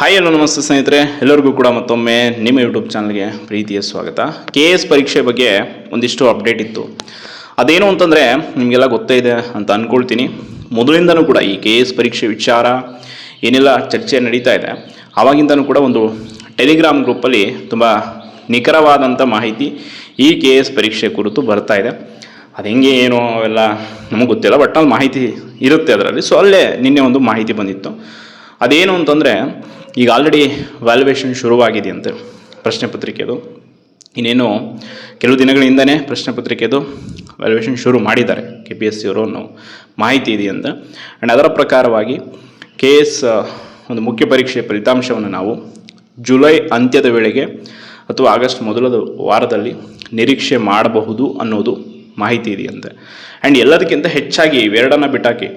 Hi ಎಲ್ಲ ನಮಸ್ತೆ ಸ್ನೇಹಿತರೆ. ಎಲ್ಲರಿಗೂ ಕೂಡ ಮತ್ತೊಮ್ಮೆ ನಿಮ್ಮ ಯೂಟ್ಯೂಬ್ ಚಾನಲ್ಗೆ ಪ್ರೀತಿಯ ಸ್ವಾಗತ. ಕೆ ಎಸ್ ಪರೀಕ್ಷೆ ಬಗ್ಗೆ ಒಂದಿಷ್ಟು ಅಪ್ಡೇಟ್ ಇತ್ತು. ಅದೇನು ಅಂತಂದರೆ ನಿಮಗೆಲ್ಲ ಗೊತ್ತೇ ಇದೆ ಅಂತ ಅಂದ್ಕೊಳ್ತೀನಿ ಮೊದಲಿಂದನೂ ಕೂಡ ಈ ಕೆ ಎಸ್ ಪರೀಕ್ಷೆ ವಿಚಾರ ಏನೆಲ್ಲ ಚರ್ಚೆ ನಡೀತಾ ಇದೆ ಆವಾಗಿಂದನೂ ಕೂಡ ಒಂದು ಟೆಲಿಗ್ರಾಮ್ ಗ್ರೂಪಲ್ಲಿ ತುಂಬ ನಿಖರವಾದಂಥ ಮಾಹಿತಿ ಈ ಕೆ ಎಸ್ ಪರೀಕ್ಷೆ ಕುರಿತು ಬರ್ತಾ ಇದೆ. ಅದು ಹೆಂಗೆ, ಏನು ಅವೆಲ್ಲ ನಮಗೆ ಗೊತ್ತಿಲ್ಲ ಬಟ್ ಅಲ್ಲಿ ಮಾಹಿತಿ ಇರುತ್ತೆ ಅದರಲ್ಲಿ. ಸೊ ಅಲ್ಲೇ ನಿನ್ನೆ ಒಂದು ಮಾಹಿತಿ ಬಂದಿತ್ತು. ಅದೇನು ಅಂತಂದರೆ ಈಗ ಆಲ್ರೆಡಿ ವ್ಯಾಲ್ಯುವೇಷನ್ ಶುರುವಾಗಿದೆಯಂತೆ ಪ್ರಶ್ನೆ ಪತ್ರಿಕೆದು ಇನ್ನೇನು ಕೆಲವು ದಿನಗಳಿಂದನೇ ಪ್ರಶ್ನೆ ಪತ್ರಿಕೆದು ವ್ಯಾಲ್ಯುವೇಷನ್ ಶುರು ಮಾಡಿದ್ದಾರೆ ಕೆ ಪಿ ಎಸ್ ಸಿ ಅವರು ಅನ್ನೋ ಮಾಹಿತಿ ಇದೆಯಂತೆ ಆ್ಯಂಡ್ ಅದರ ಪ್ರಕಾರವಾಗಿ ಕೆ ಎಸ್ ಒಂದು ಮುಖ್ಯ ಪರೀಕ್ಷೆಯ ಫಲಿತಾಂಶವನ್ನು ನಾವು ಜುಲೈ ಅಂತ್ಯದ ವೇಳೆಗೆ ಅಥವಾ ಆಗಸ್ಟ್ ಮೊದಲ ವಾರದಲ್ಲಿ ನಿರೀಕ್ಷೆ ಮಾಡಬಹುದು ಅನ್ನೋದು ಮಾಹಿತಿ ಇದೆಯಂತೆ ಆ್ಯಂಡ್ ಎಲ್ಲದಕ್ಕಿಂತ ಹೆಚ್ಚಾಗಿ ಇವೆರಡನ್ನ ಬಿಟ್ಟಾಕಿ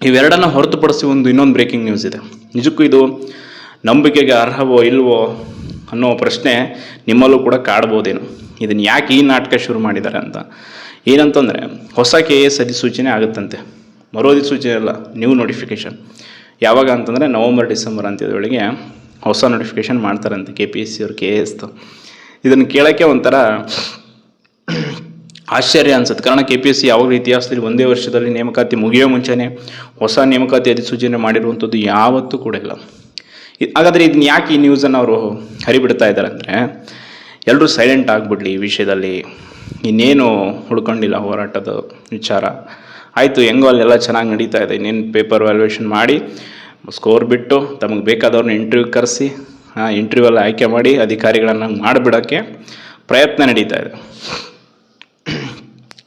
ಇವೆರಡನ್ನ ಹೊರತುಪಡಿಸಿ ಒಂದು ಇನ್ನೊಂದು ಬ್ರೇಕಿಂಗ್ ನ್ಯೂಸ್ ಇದೆ. ನಿಜಕ್ಕೂ ಇದು ನಂಬಿಕೆಗೆ ಅರ್ಹವೋ ಇಲ್ವೋ ಅನ್ನೋ ಪ್ರಶ್ನೆ ನಿಮ್ಮಲ್ಲೂ ಕೂಡ ಕಾಡ್ಬೋದೇನು. ಇದನ್ನು ಯಾಕೆ ಈ ನಾಟಕ ಶುರು ಮಾಡಿದ್ದಾರೆ ಅಂತ. ಏನಂತಂದರೆ, ಹೊಸ ಕೆ ಎ ಎಸ್ ಅಧಿಸೂಚನೆ ಆಗುತ್ತಂತೆ. ಮರು ಅಧಿಸೂಚನೆ ಅಲ್ಲ ನ್ಯೂ ನೋಟಿಫಿಕೇಷನ್ ಯಾವಾಗ ಅಂತಂದರೆ ನವಂಬರ್, ಡಿಸೆಂಬರ್ ಅಂತ್ಯದೊಳಗೆ ಹೊಸ ನೋಟಿಫಿಕೇಷನ್ ಮಾಡ್ತಾರಂತೆ ಕೆ ಪಿ ಎಸ್ ಸಿ ಅವ್ರು ಕೆ ಎ ಎಸ್ ಇದನ್ನು ಕೇಳೋಕ್ಕೆ ಒಂಥರ ಆಶ್ಚರ್ಯ ಅನ್ಸುತ್ತೆ. ಕಾರಣ ಕೆ ಪಿ ಎಸ್ ಸಿ ಯಾವಾಗ ಇತಿಹಾಸದಲ್ಲಿ ಒಂದೇ ವರ್ಷದಲ್ಲಿ ನೇಮಕಾತಿ ಮುಗಿಯೋ ಮುಂಚೆನೇ ಹೊಸ ನೇಮಕಾತಿ ಅಧಿಸೂಚನೆ ಮಾಡಿರುವಂಥದ್ದು ಯಾವತ್ತೂ ಕೂಡ ಇಲ್ಲ. ಹಾಗಾದರೆ ಇದನ್ನ ಯಾಕೆ ಈ ನ್ಯೂಸನ್ನು ಅವರು ಹರಿಬಿಡ್ತಾ ಇದ್ದಾರೆ ಅಂದರೆ ಎಲ್ಲರೂ ಸೈಲೆಂಟ್ ಆಗಿಬಿಡ್ಲಿ ಈ ವಿಷಯದಲ್ಲಿ. ಇನ್ನೇನು ಹುಡ್ಕೊಂಡಿಲ್ಲ ಹೋರಾಟದ ವಿಚಾರ. ಆಯಿತು, ಹೆಂಗೋ ಅಲ್ಲೆಲ್ಲ ಚೆನ್ನಾಗಿ ನಡೀತಾ ಇದೆ. ಇನ್ನೇನು ಪೇಪರ್ ವ್ಯಾಲ್ಯೂಯೇಷನ್ ಮಾಡಿ ಸ್ಕೋರ್ ಬಿಟ್ಟು, ತಮಗೆ ಬೇಕಾದವ್ರನ್ನ ಇಂಟರ್ವ್ಯೂ ಕರೆಸಿ ಇಂಟರ್ವ್ಯೂ ಎಲ್ಲ ಆಯ್ಕೆ ಮಾಡಿ, ಅಧಿಕಾರಿಗಳನ್ನು ಮಾಡಿಬಿಡೋಕ್ಕೆ ಪ್ರಯತ್ನ ನಡೀತಾ ಇದೆ.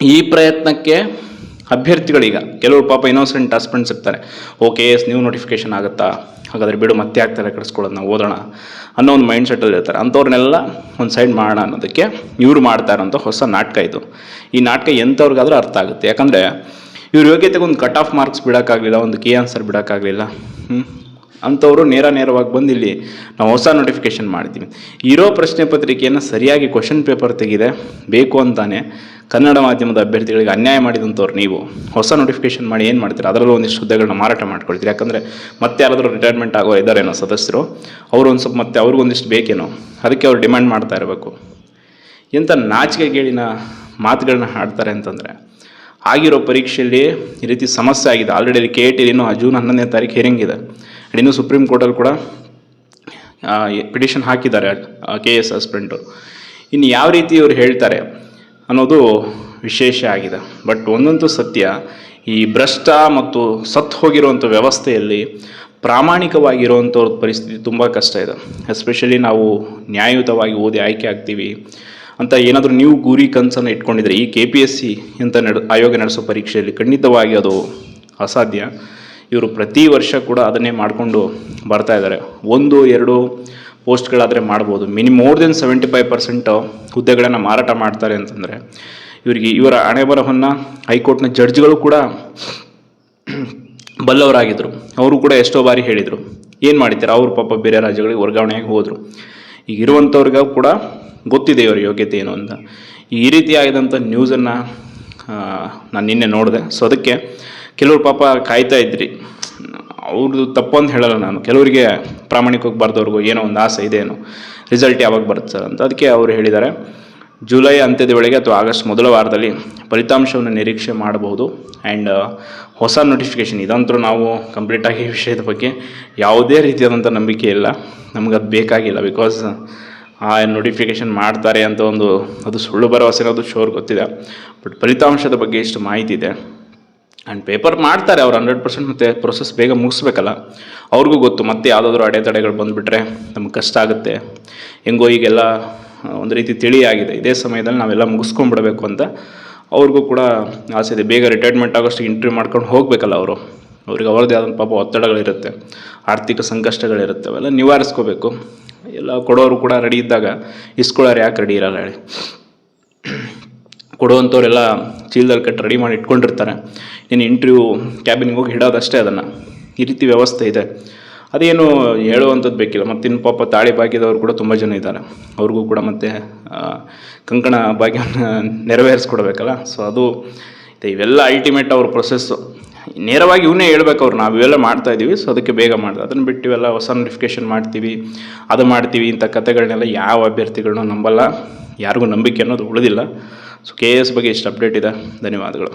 ಈ ಪ್ರಯತ್ನಕ್ಕೆ ಅಭ್ಯರ್ಥಿಗಳೀಗ, ಕೆಲವರು ಪಾಪ ಇನ್ನೋಸೆಂಟ್ ಹಸ್ಬೆಂಡ್ಸ್ ಇರ್ತಾರೆ. ಓಕೆ ಎಸ್ ನ್ಯೂ ನೋಟಿಫಿಕೇಶನ್ ಆಗುತ್ತಾ? ಹಾಗಾದರೆ ಬಿಡು, ಮತ್ತೆ ಆಗ್ತಾರೆ ಕಳಿಸ್ಕೊಳ್ಳೋದು ನಾವು ಓದೋಣ ಅನ್ನೋ ಒಂದು ಮೈಂಡ್ ಸೆಟ್ಟಲ್ಲಿ ಇರ್ತಾರೆ. ಅಂಥವ್ರನ್ನೆಲ್ಲ ಒಂದು ಸೈಡ್ ಮಾಡೋಣ ಅನ್ನೋದಕ್ಕೆ ಇವರು ಮಾಡ್ತಾ ಇರೋಂಥ ಹೊಸ ನಾಟಕ ಇದು. ಈ ನಾಟಕ ಎಂಥವ್ರಿಗಾದ್ರೂ ಅರ್ಥ ಆಗುತ್ತೆ. ಯಾಕಂದರೆ ಇವ್ರ ಯೋಗ್ಯತೆಗೆ ಒಂದು ಕಟ್ ಆಫ್ ಮಾರ್ಕ್ಸ್ ಬಿಡೋಕ್ಕಾಗಲಿಲ್ಲ, ಒಂದು ಕೀ ಆನ್ಸರ್ ಬಿಡೋಕ್ಕಾಗಲಿಲ್ಲ. ಹ್ಞೂ ಅಂಥವರು ನೇರ ನೇರವಾಗಿ ಬಂದು ಇಲ್ಲಿ ನಾವು ಹೊಸ ನೋಟಿಫಿಕೇಷನ್ ಮಾಡ್ತೀವಿ ಇರೋ ಪ್ರಶ್ನೆ ಪತ್ರಿಕೆಯನ್ನು ಸರಿಯಾಗಿ ಕ್ವಶನ್ ಪೇಪರ್ ತೆಗಿದೆ, ಬೇಕು ಅಂತಾನೆ ಕನ್ನಡ ಮಾಧ್ಯಮದ ಅಭ್ಯರ್ಥಿಗಳಿಗೆ ಅನ್ಯಾಯ ಮಾಡಿದಂಥವ್ರು ನೀವು. ಹೊಸ ನೋಟಿಫಿಕೇಷನ್ ಮಾಡಿ ಏನು ಮಾಡ್ತೀರಾ? ಅದರಲ್ಲೂ ಒಂದಿಷ್ಟು ಹುದ್ದೆಗಳನ್ನ ಮಾರಾಟ ಮಾಡ್ಕೊಳ್ತೀರಿ? ಯಾಕಂದರೆ ಮತ್ತೆ ಯಾರಾದರೂ ರಿಟೈರ್ಮೆಂಟ್ ಆಗೋ ಇದ್ದಾರೇನೋ ಸದಸ್ಯರು, ಅವರು ಒಂದು ಸ್ವಲ್ಪ ಮತ್ತೆ ಅವ್ರಿಗೊಂದಿಷ್ಟು ಬೇಕೇನೋ? ಅದಕ್ಕೆ ಅವ್ರು ಡಿಮ್ಯಾಂಡ್ ಮಾಡ್ತಾ ಇರಬೇಕು. ಇಂಥ ನಾಚಿಕೆ ಗೇಳಿನ ಮಾತುಗಳನ್ನ ಹಾಡ್ತಾರೆ ಅಂತಂದರೆ, ಆಗಿರೋ ಪರೀಕ್ಷೆಯಲ್ಲಿ ಈ ರೀತಿ ಸಮಸ್ಯೆ ಆಗಿದೆ. ಆಲ್ರೆಡಿ ಕೆ ಎ ಟಿ ಇನ್ನೂ ಜೂನ್ ಹನ್ನೊಂದನೇ ತಾರೀಕು ಹಿಯರಿಂಗ್ ಇನ್ನು ಇನ್ನೂ ಸುಪ್ರೀಂ ಕೋರ್ಟಲ್ಲಿ ಕೂಡ ಪಿಟಿಷನ್ ಹಾಕಿದ್ದಾರೆ ಕೆ ಎಸ್ ಹಸ್ಬೆಂಡು ಇನ್ನು ಯಾವ ರೀತಿ ಇವರು ಹೇಳ್ತಾರೆ ಅನ್ನೋದು ವಿಶೇಷ ಆಗಿದೆ. ಬಟ್ ಒಂದಂತೂ ಸತ್ಯ, ಈ ಭ್ರಷ್ಟ ಮತ್ತು ಸತ್ತು ಹೋಗಿರುವಂಥ ವ್ಯವಸ್ಥೆಯಲ್ಲಿ ಪ್ರಾಮಾಣಿಕವಾಗಿರುವಂಥವ್ರ ಪರಿಸ್ಥಿತಿ ತುಂಬ ಕಷ್ಟ ಇದೆ. ಎಸ್ಪೆಷಲಿ ನಾವು ನ್ಯಾಯಯುತವಾಗಿ ಓದಿ ಆಯ್ಕೆ ಆಗ್ತೀವಿ ಅಂತ ಏನಾದರೂ ನೀವು ಗುರಿ ಕನಸನ್ನು ಇಟ್ಕೊಂಡಿದ್ರೆ ಈ ಕೆ ಪಿ ಎಸ್ ಸಿ ಅಂತ ನಡೆ, ಆಯೋಗ ನಡೆಸೋ ಪರೀಕ್ಷೆಯಲ್ಲಿ ಖಂಡಿತವಾಗಿ ಅದು ಅಸಾಧ್ಯ. ಇವರು ಪ್ರತಿ ವರ್ಷ ಕೂಡ ಅದನ್ನೇ ಮಾಡಿಕೊಂಡು ಬರ್ತಾ ಇದ್ದಾರೆ. ಒಂದು, ಎರಡು ಪೋಸ್ಟ್ಗಳಾದರೆ ಮಾಡ್ಬೋದು. Mini, more than seventy five percent ಹುದ್ದೆಗಳನ್ನು ಮಾರಾಟ ಮಾಡ್ತಾರೆ ಅಂತಂದರೆ ಇವರಿಗೆ ಇವರ ಹಣೆ ಬರಹವನ್ನು ಹೈಕೋರ್ಟ್ನ ಜಡ್ಜ್ಗಳು ಕೂಡ ಬಲ್ಲವರಾಗಿದ್ದರು ಅವರು ಕೂಡ ಎಷ್ಟೋ ಬಾರಿ ಹೇಳಿದರು. ಏನು ಮಾಡಿದ್ದಾರೆ? ಅವರು ಪಾಪ ಬೇರೆ ರಾಜ್ಯಗಳಿಗೆ ವರ್ಗಾವಣೆಯಾಗಿ ಹೋದರು. ಈಗ ಇರುವಂಥವ್ರಿಗೂ ಕೂಡ ಗೊತ್ತಿದೆ ಇವರ ಯೋಗ್ಯತೆ ಏನು ಅಂತ. ಈ ರೀತಿಯಾಗಿದ್ದಂಥ ನ್ಯೂಸನ್ನು ನಾನು ನಿನ್ನೆ ನೋಡಿದೆ. ಸೊ ಅದಕ್ಕೆ ಕೆಲವರು ಪಾಪ ಕಾಯ್ತಾ ಇದ್ರಿ. ಅವ್ರದ್ದು ತಪ್ಪು ಅಂತ ಹೇಳಲ್ಲ ನಾನು. ಕೆಲವರಿಗೆ ಪ್ರಾಮಾಣಿಕವಾಗಿ ಬರ್ದವ್ರಿಗೂ ಏನೋ ಒಂದು ಆಸೆ ಇದೇನೋ ರಿಸಲ್ಟ್ ಯಾವಾಗ ಬರುತ್ತೆ ಸರ್ ಅಂತ. ಅದಕ್ಕೆ ಅವರು ಹೇಳಿದ್ದಾರೆ ಜುಲೈ ಅಂತ್ಯದ ವೇಳೆಗೆ ಅಥವಾ ಆಗಸ್ಟ್ ಮೊದಲ ವಾರದಲ್ಲಿ ಫಲಿತಾಂಶವನ್ನು ನಿರೀಕ್ಷೆ ಮಾಡಬಹುದು ಆ್ಯಂಡ್ ಹೊಸ ನೋಟಿಫಿಕೇಷನ್ ಇದಂತರೂ ನಾವು ಕಂಪ್ಲೀಟಾಗಿ ಈ ವಿಷಯದ ಬಗ್ಗೆ ಯಾವುದೇ ರೀತಿಯಾದಂಥ ನಂಬಿಕೆ ಇಲ್ಲ. ನಮ್ಗೆ ಅದು ಬೇಕಾಗಿಲ್ಲ. ಬಿಕಾಸ್ ಆ ನೋಟಿಫಿಕೇಷನ್ ಮಾಡ್ತಾರೆ ಅಂತ ಒಂದು, ಅದು ಸುಳ್ಳು ಭರವಸೆ ಅನ್ನೋದು ಶೋರ್ ಗೊತ್ತಿದೆ. ಬಟ್ ಫಲಿತಾಂಶದ ಬಗ್ಗೆ ಇಷ್ಟು ಮಾಹಿತಿ ಇದೆ. ಆ್ಯಂಡ್ ಪೇಪರ್ ಮಾಡ್ತಾರೆ ಅವ್ರು ಹಂಡ್ರೆಡ್ ಪರ್ಸೆಂಟ್ ಮತ್ತು ಪ್ರೊಸೆಸ್ ಬೇಗ ಮುಗಿಸ್ಬೇಕಲ್ಲ. ಅವ್ರಿಗೂ ಗೊತ್ತು, ಮತ್ತೆ ಯಾವುದಾದ್ರೂ ಅಡೆತಡೆಗಳು ಬಂದುಬಿಟ್ರೆ ನಮ್ಗೆ ಕಷ್ಟ ಆಗುತ್ತೆ. ಹೆಂಗೋ ಈಗೆಲ್ಲ ಒಂದು ರೀತಿ ತಿಳಿಯಾಗಿದೆ ಇದೇ ಸಮಯದಲ್ಲಿ ನಾವೆಲ್ಲ ಮುಗಿಸ್ಕೊಂಡ್ಬಿಡಬೇಕು ಅಂತ ಅವ್ರಿಗೂ ಕೂಡ ಆಸೆ ಇದೆ. ಬೇಗ ರಿಟೈರ್ಮೆಂಟ್ ಆಗೋಷ್ಟು ಇಂಟ್ರ್ಯೂ ಮಾಡ್ಕೊಂಡು ಹೋಗಬೇಕಲ್ಲ ಅವರು. ಅವ್ರಿಗೆ ಅವ್ರದ್ದೇ ಆದಂಥ ಪಾಪ ಒತ್ತಡಗಳಿರುತ್ತೆ, ಆರ್ಥಿಕ ಸಂಕಷ್ಟಗಳಿರುತ್ತೆ, ಅವೆಲ್ಲ ನಿವಾರಿಸ್ಕೋಬೇಕು. ಎಲ್ಲ ಕೊಡೋರು ಕೂಡ ರೆಡಿ ಇದ್ದಾಗ, ಇಸ್ಕೊಳ್ಳೋರು ಯಾಕೆ ರೆಡಿ ಇರಲ್ಲ ಹೇಳಿ. ಕೊಡುವಂಥವ್ರೆಲ್ಲ ಚೀಲದಲ್ಲಿ ಕಟ್ಟಿ ರೆಡಿ ಮಾಡಿ ಇಟ್ಕೊಂಡಿರ್ತಾರೆ. ನೀನು ಇಂಟ್ರ್ಯೂ ಕ್ಯಾಬಿನ್ಗೆ ಹೋಗಿ ಇಡೋದಷ್ಟೇ ಅದನ್ನು. ಈ ರೀತಿ ವ್ಯವಸ್ಥೆ ಇದೆ. ಅದೇನು ಹೇಳುವಂಥದ್ದು ಬೇಕಿಲ್ಲ. ಮತ್ತು ಇನ್ನು ಪಾಪ ತಾಳಿ ಭಾಗ್ಯದವ್ರು ಕೂಡ ತುಂಬ ಜನ ಇದ್ದಾರೆ. ಅವ್ರಿಗೂ ಕೂಡ ಮತ್ತೆ ಕಂಕಣ ಭಾಗ್ಯವನ್ನು ನೆರವೇರಿಸ್ಕೊಡ್ಬೇಕಲ್ಲ? ಸೊ ಅದು ಇವೆಲ್ಲ ಅಲ್ಟಿಮೇಟ್ ಅವ್ರ ಪ್ರೊಸೆಸ್ಸು ನೇರವಾಗಿ ಇವನ್ನೇ ಹೇಳ್ಬೇಕು ಅವ್ರು. ನಾವು ಇವೆಲ್ಲ ಮಾಡ್ತಾ ಇದ್ದೀವಿ ಸೊ ಅದಕ್ಕೆ ಬೇಗ ಮಾಡ್ದೆ. ಅದನ್ನು ಬಿಟ್ಟು ಇವೆಲ್ಲ ಹೊಸ ನೋಟಿಫಿಕೇಶನ್ ಮಾಡ್ತೀವಿ, ಅದು ಮಾಡ್ತೀವಿ ಇಂಥ ಕಥೆಗಳನ್ನೆಲ್ಲ ಯಾವ ಅಭ್ಯರ್ಥಿಗಳನ್ನೂ ನಂಬಲ್ಲ. ಯಾರಿಗೂ ನಂಬಿಕೆ ಅನ್ನೋದು ಉಳಿದಿಲ್ಲ. ಸೊ ಕೆ ಎ ಎಸ್ ಬಗ್ಗೆ ಇಷ್ಟು ಅಪ್ಡೇಟ್ ಇದೆ. ಧನ್ಯವಾದಗಳು.